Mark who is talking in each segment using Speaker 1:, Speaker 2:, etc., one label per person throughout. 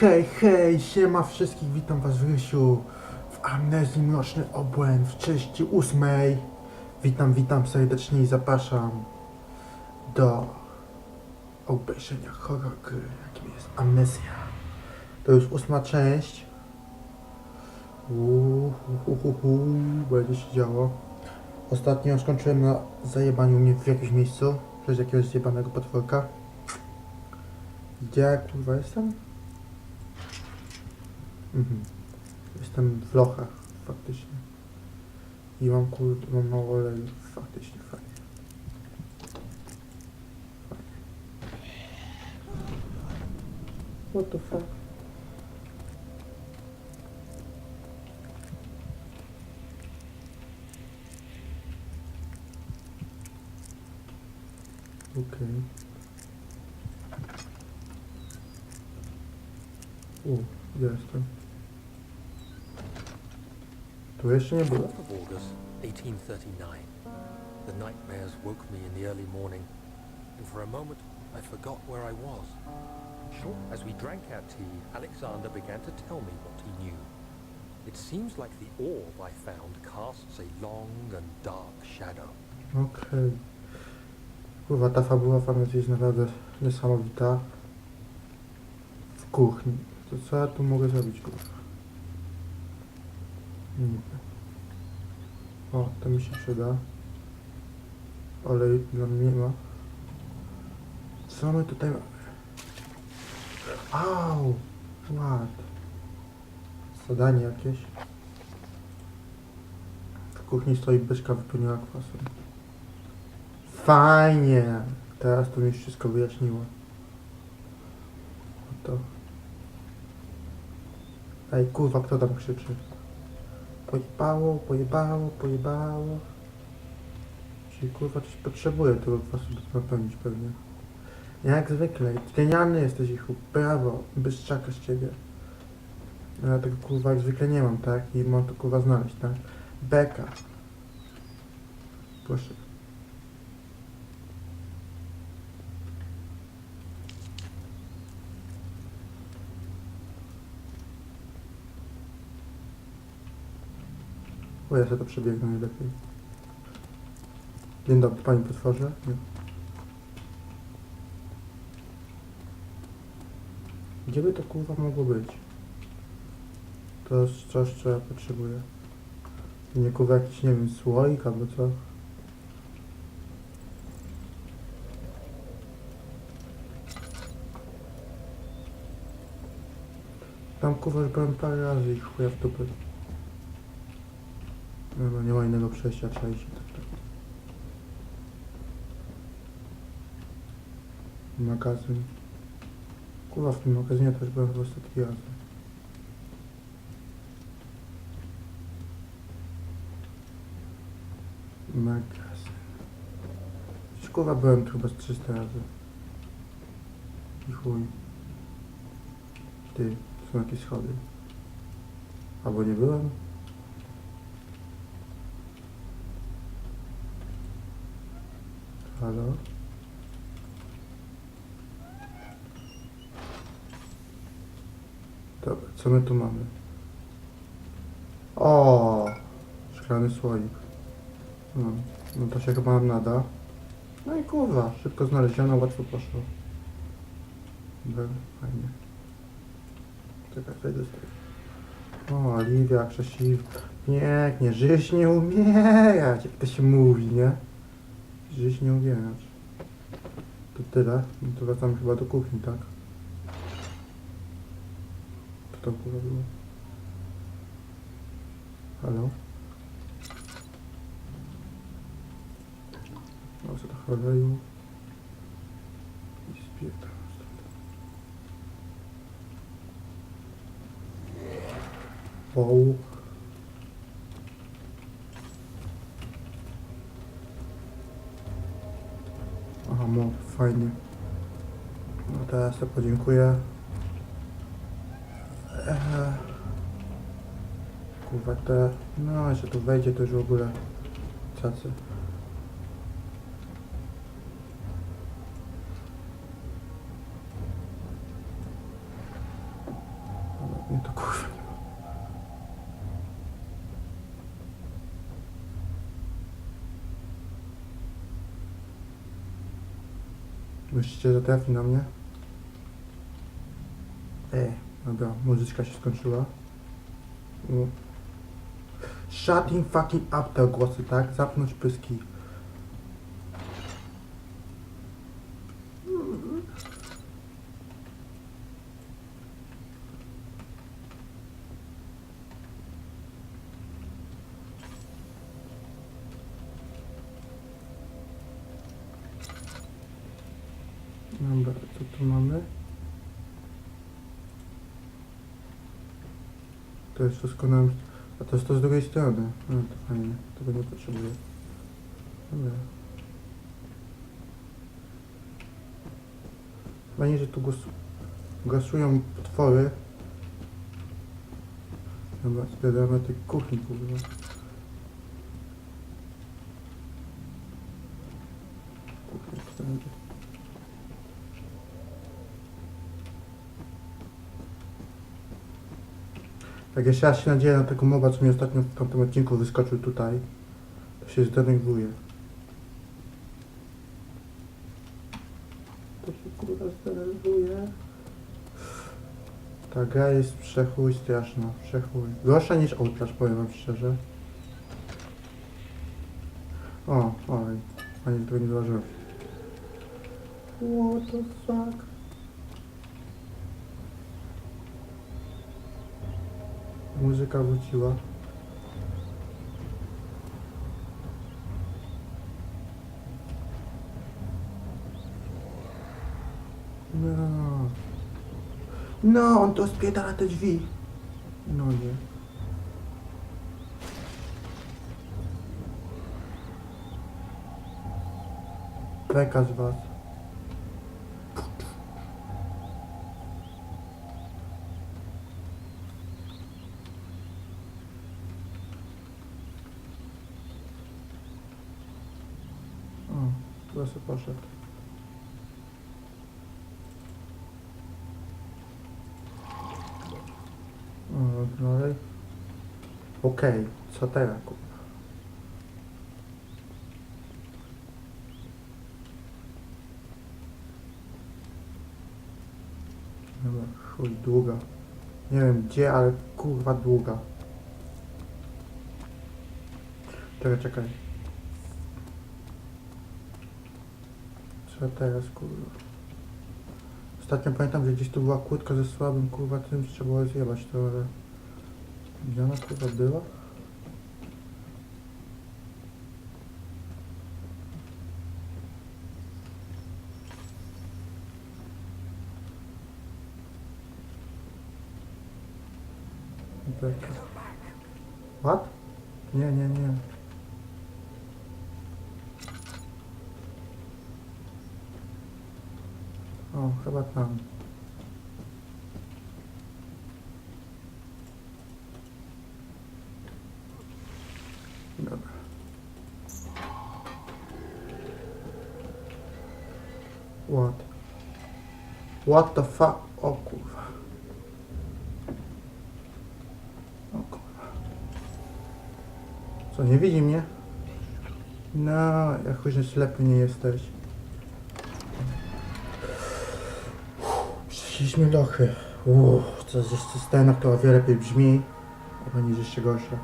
Speaker 1: hej, hej, siema wszystkich, witam was w Rysiu, w Amnezji Mroczny Obłęd, w części ósmej. Witam, witam serdecznie i zapraszam do obejrzenia horror gry, jakim jest Amnezja. To już ósma część. Uuu, hu, hu, hu, będzie się działo. Ostatnio skończyłem na zajebaniu mnie w jakimś miejscu przez jakiegoś zjebanego potworka. Gdzie ja kurwa jestem? Mhm. Jestem w lochach, faktycznie. I mam kur... mam mało oleju, faktycznie, fajnie. What the fuck? Okej. U, jestem? Tu jeszcze nie było.
Speaker 2: 4th of August, 1839. The nightmares woke me in the early morning, and for a moment I forgot where I was. As we drank our tea, Alexander began to tell me what he knew. It seems like the orb I found casts a long and dark shadow.
Speaker 1: Okej. Kurwa, ta fabuła jest naprawdę niesamowita. W kuchni. To co ja tu mogę zrobić, kurwa? O, to mi się przyda. Olej dla mnie nie ma. Co my tutaj mamy? Au! Ład. Zadanie jakieś. W kuchni stoi beczka wypełniona kwasem. Fajnie! Teraz to mi już wszystko wyjaśniło. Oto. Ej, kurwa, kto tam krzyczy? Pojebało, pojebało, pojebało. Czyli kurwa coś potrzebuje kwasu, by to napełnić pewnie. Jak zwykle, genialny jesteś ich brawo, bystrzaka z ciebie. Ja tego kurwa jak zwykle nie mam, tak? I mam to kurwa znaleźć, tak? Beka. Proszę. O, ja sobie to przebiegnę najlepiej. Dzień dobry, pani potworze. Nie. Gdzie by to kurwa mogło być? To jest coś, co ja potrzebuję. Nie kurwa jakiś, nie wiem, słoik albo co? Tam kurwa już byłem parę razy i chuja w dupy. No, no nie ma innego przejścia, trzeba iść. Magazyn. Kurwa, w tym magazynie też byłem chyba setki razy. Magazyn. Kurwa byłem tu chyba z 300 razy. I chuj. Ty, są jakieś schody. Albo nie byłem? Halo? Dobra, co my tu mamy? O, szklany słoik. No, no to się chyba nam nada. No i kurwa, szybko znaleziono, łatwo poszło. Dobra, fajnie. Czekaj, wejdę z. O, Oliwia, Krzesiw. Pięknie, żyć nie umierać, jak to się mówi, nie? Żyć nie umierać. To tyle. No to wracamy chyba do kuchni, tak? Co tam kurwa było? Halo? O, co to oleju? I spierdam. Wow. Fajnie. No teraz to podziękuję. Eee. Kurwa te... No, jeszcze tu wejdzie, to już w ogóle... Cacy. Myślicie, że trafi na mnie? E, dobra, muzyczka się skończyła. No. Shutting fucking up te głosy, tak? Zapnąć pyski. Dobra, co tu mamy? To jest wszystko nam... A to jest to z drugiej strony. No to fajnie, tego nie potrzebuję. Dobra. Fajnie, że tu głos... głosują potwory. Dobra, zbieramy tej kuchni, kurwa. Tak jeszcze raz się nadzieję na tego moba, co mi ostatnio w tamtym odcinku wyskoczył tutaj. To się zdenerwuje. To się kurwa zdenerwuje. Ta gra jest przechuj straszna, przechuj. Gorsza niż Outlast, powiem wam szczerze. O, oj, ani tego nie zauważyłem. What the fuck? Muzyka wróciła. No. No, on to spiedala te drzwi. No nie. Beka z was. O, dalej. Okej, co teraz? kurwa? Dobra, chuj, długa. Nie wiem gdzie, ale kurwa długa. Czekaj, czekaj. Co teraz, kurwa? Ostatnio pamiętam, że gdzieś tu była kłódka ze słabym, kurwa, tym trzeba było zjebać to, ale... Gdzie ona, kurwa, była? Beka. What? Nie, nie, nie. O, chyba tam. Dobra. What? What the fuck? O kurwa. O kurwa. Co, nie widzi mnie? No, jak chuj, że ślepy nie jesteś. Przeszliśmy lochy. Uff, co ze scenach to o wiele lepiej brzmi, a będzie jeszcze gorsze.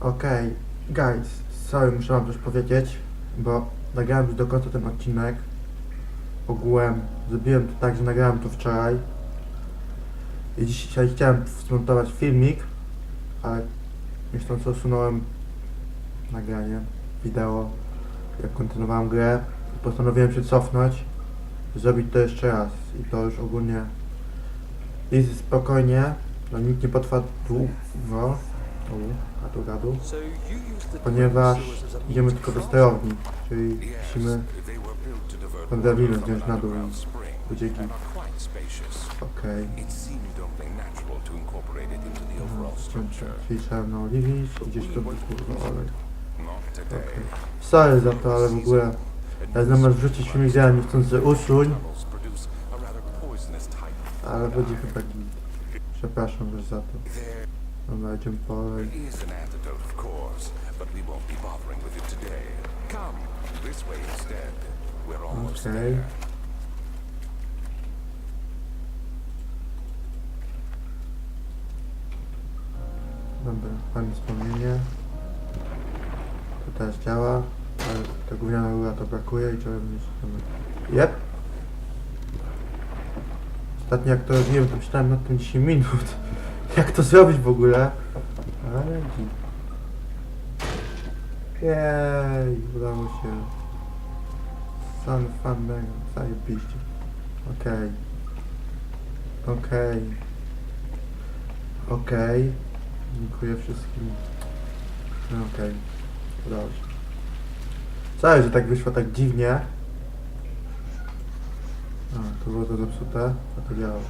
Speaker 1: Okej, guys, sorry, muszę wam coś powiedzieć, bo nagrałem już do końca ten odcinek. Ogółem zrobiłem to tak, że nagrałem to wczoraj. I dzisiaj chciałem zmontować filmik, ale niechcący usunąłem nagranie, wideo, jak kontynuowałem grę. Postanowiłem się cofnąć, zrobić to jeszcze raz i to już ogólnie jest spokojnie, no nikt nie potrwa długo,
Speaker 2: used the
Speaker 1: ponieważ idziemy tylko do sterowni, czyli musimy Dawino
Speaker 3: from
Speaker 1: zdjąć na dół i. Okej. Trzeba na oliwić, gdzieś to by kurwa olej. Okej. Sorry za to, ale w ogóle ja zamiast wrzucić film idealnie usuń,
Speaker 3: poisonous type of
Speaker 1: ale będzie chyba git. Przepraszam już za to. Idziemy po...
Speaker 3: There is an antidote, of course, but we won't be bothering with it today. Come, this way instead. We're almost
Speaker 1: Okay.
Speaker 3: there.
Speaker 1: Dobra, fajne wspomnienie. To też działa, ale ta gówniana rura to brakuje i trzeba mieć... Jep! Ostatnio jak to robiłem, to myślałem tym 10 minut. Jak to zrobić w ogóle? Ale. Jej, udało się. San fan mega, zajebiście. Okej. Okej. Okej. Dziękuję wszystkim. No okej. Udało się. Cały, że tak wyszło tak dziwnie. A, to było to zepsute, a to działało.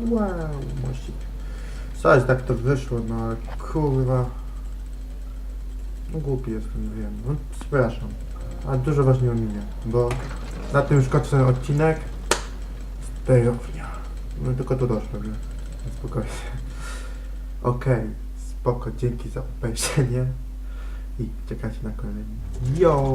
Speaker 1: Wow. Cały, że tak to wyszło, no ale kurwa. No głupi jestem, wiem. No przepraszam. A dużo was nie ominie, bo na tym już kończę odcinek. Stejownia. No tylko tu doszło, nie? Spokojnie. Okej, spoko, dzięki za obejrzenie i czekajcie na kolejny. Yo!